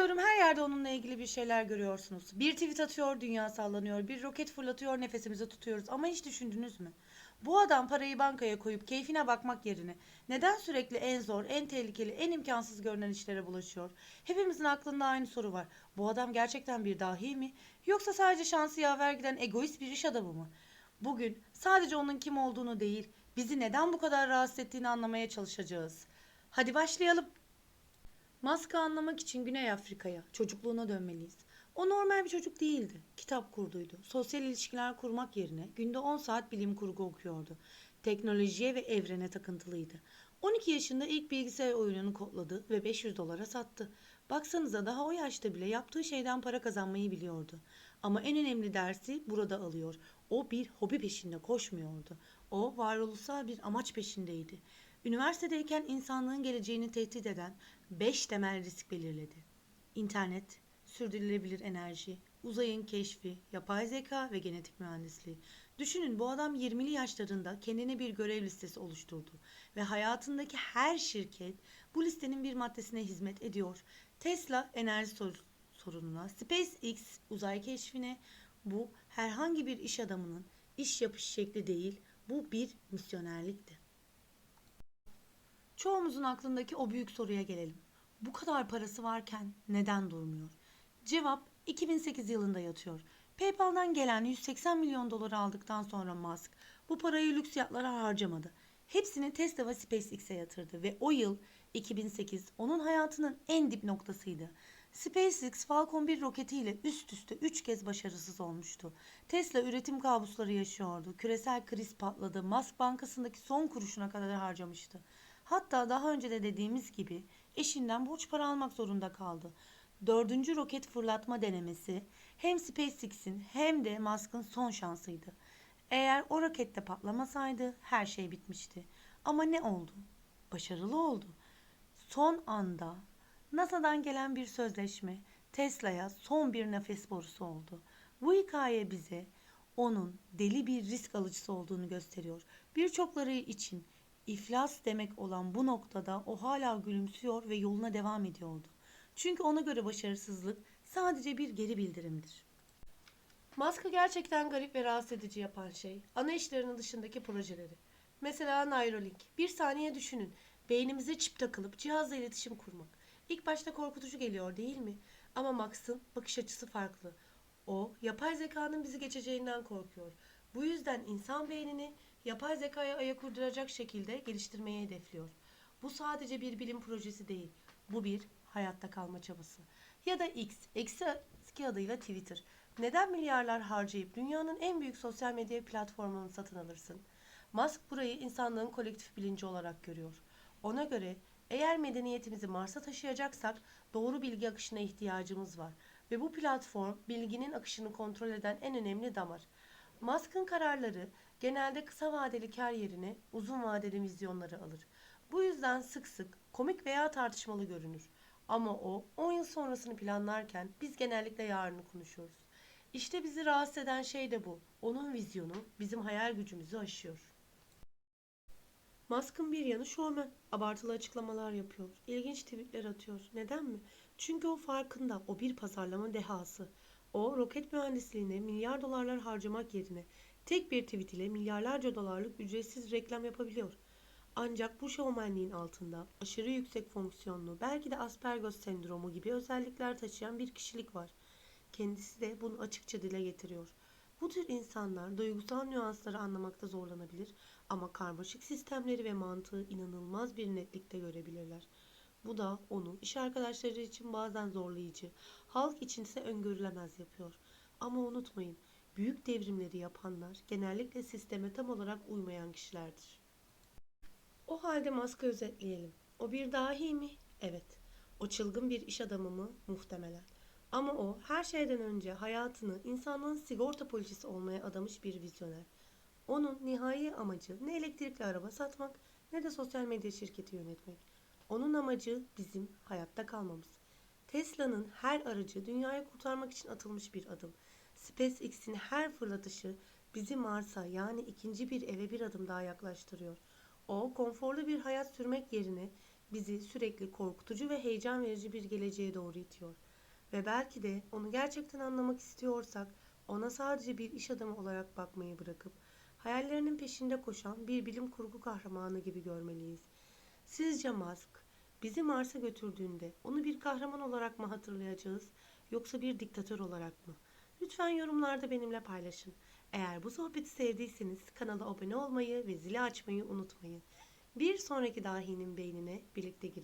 Biliyorum her yerde onunla ilgili bir şeyler görüyorsunuz. Bir tweet atıyor, dünya sallanıyor. Bir roket fırlatıyor, nefesimizi tutuyoruz. Ama hiç düşündünüz mü? Bu adam parayı bankaya koyup keyfine bakmak yerine neden sürekli en zor, en tehlikeli, en imkansız görünen işlere bulaşıyor? Hepimizin aklında aynı soru var. Bu adam gerçekten bir dahi mi? Yoksa sadece şansı yaver giden egoist bir iş adamı mı? Bugün sadece onun kim olduğunu değil, bizi neden bu kadar rahatsız ettiğini anlamaya çalışacağız. Hadi başlayalım. Musk'ı anlamak için Güney Afrika'ya, çocukluğuna dönmeliyiz. O normal bir çocuk değildi. Kitap kurduydu. Sosyal ilişkiler kurmak yerine günde 10 saat bilim kurgu okuyordu. Teknolojiye ve evrene takıntılıydı. 12 yaşında ilk bilgisayar oyununu kodladı ve 500 dolara sattı. Baksanıza daha o yaşta bile yaptığı şeyden para kazanmayı biliyordu. Ama en önemli dersi burada alıyor. O bir hobi peşinde koşmuyordu. O varoluşsal bir amaç peşindeydi. Üniversitedeyken insanlığın geleceğini tehdit eden 5 temel risk belirledi. İnternet, sürdürülebilir enerji, uzayın keşfi, yapay zeka ve genetik mühendisliği. Düşünün bu adam 20'li yaşlarında kendine bir görev listesi oluşturdu ve hayatındaki her şirket bu listenin bir maddesine hizmet ediyor. Tesla enerji sor- sorununa, SpaceX uzay keşfine bu herhangi bir iş adamının iş yapış şekli değil, bu bir misyonerlikti. Çoğumuzun aklındaki o büyük soruya gelelim. Bu kadar parası varken neden durmuyor? Cevap 2008 yılında yatıyor. PayPal'dan gelen 180 milyon doları aldıktan sonra Musk bu parayı lüks yatlara harcamadı. Hepsini Tesla ve SpaceX'e yatırdı ve o yıl 2008 onun hayatının en dip noktasıydı. SpaceX Falcon 1 roketiyle üst üste 3 kez başarısız olmuştu. Tesla üretim kabusları yaşıyordu. Küresel kriz patladı. Musk bankasındaki son kuruşuna kadar harcamıştı. Hatta daha önce de dediğimiz gibi eşinden borç para almak zorunda kaldı. Dördüncü roket fırlatma denemesi hem SpaceX'in hem de Musk'ın son şansıydı. Eğer o rokette patlamasaydı her şey bitmişti. Ama ne oldu? Başarılı oldu. Son anda NASA'dan gelen bir sözleşme Tesla'ya son bir nefes borusu oldu. Bu hikaye bize onun deli bir risk alıcısı olduğunu gösteriyor. Birçokları için iflas demek olan bu noktada o hala gülümsüyor ve yoluna devam ediyordu. Çünkü ona göre başarısızlık sadece bir geri bildirimdir. Musk'ı gerçekten garip ve rahatsız edici yapan şey ana işlerinin dışındaki projeleri. Mesela Neuralink. Bir saniye düşünün. Beynimize çip takılıp cihazla iletişim kurmak. İlk başta korkutucu geliyor değil mi? Ama Max'ın bakış açısı farklı. O, yapay zekanın bizi geçeceğinden korkuyor. Bu yüzden insan beynini yapay zekaya ayak uyduracak şekilde geliştirmeyi hedefliyor. Bu sadece bir bilim projesi değil. Bu bir hayatta kalma çabası. Ya da X, eksi adıyla Twitter. Neden milyarlar harcayıp dünyanın en büyük sosyal medya platformunu satın alırsın? Musk burayı insanlığın kolektif bilinci olarak görüyor. Ona göre eğer medeniyetimizi Mars'a taşıyacaksak doğru bilgi akışına ihtiyacımız var. Ve bu platform bilginin akışını kontrol eden en önemli damar. Musk'ın kararları genelde kısa vadeli kar yerine uzun vadeli vizyonları alır. Bu yüzden sık sık komik veya tartışmalı görünür. Ama o 10 yıl sonrasını planlarken biz genellikle yarını konuşuyoruz. İşte bizi rahatsız eden şey de bu. Onun vizyonu bizim hayal gücümüzü aşıyor. Musk'ın bir yanı şovmen. Abartılı açıklamalar yapıyor. İlginç tweetler atıyor. Neden mi? Çünkü o farkında. O bir pazarlama dehası. O roket mühendisliğine milyar dolarlar harcamak yerine tek bir tweet ile milyarlarca dolarlık ücretsiz reklam yapabiliyor. Ancak bu şovmenliğin altında aşırı yüksek fonksiyonlu, belki de Asperger sendromu gibi özellikler taşıyan bir kişilik var. Kendisi de bunu açıkça dile getiriyor. Bu tür insanlar duygusal nüansları anlamakta zorlanabilir ama karmaşık sistemleri ve mantığı inanılmaz bir netlikte görebilirler. Bu da onu iş arkadaşları için bazen zorlayıcı, halk için ise öngörülemez yapıyor. Ama unutmayın, büyük devrimleri yapanlar genellikle sisteme tam olarak uymayan kişilerdir. O halde Musk'ı özetleyelim. O bir dahi mi? Evet. O çılgın bir iş adamı mı? Muhtemelen. Ama o her şeyden önce hayatını insanlığın sigorta poliçesi olmaya adamış bir vizyoner. Onun nihai amacı ne elektrikli araba satmak ne de sosyal medya şirketi yönetmek. Onun amacı bizim hayatta kalmamız. Tesla'nın her aracı dünyayı kurtarmak için atılmış bir adım. SpaceX'in her fırlatışı bizi Mars'a yani ikinci bir eve bir adım daha yaklaştırıyor. O konforlu bir hayat sürmek yerine bizi sürekli korkutucu ve heyecan verici bir geleceğe doğru itiyor. Ve belki de onu gerçekten anlamak istiyorsak ona sadece bir iş adamı olarak bakmayı bırakıp hayallerinin peşinde koşan bir bilim kurgu kahramanı gibi görmeliyiz. Sizce Musk bizi Mars'a götürdüğünde onu bir kahraman olarak mı hatırlayacağız yoksa bir diktatör olarak mı? Lütfen yorumlarda benimle paylaşın. Eğer bu sohbeti sevdiyseniz kanala abone olmayı ve zili açmayı unutmayın. Bir sonraki dahinin beynine birlikte girelim.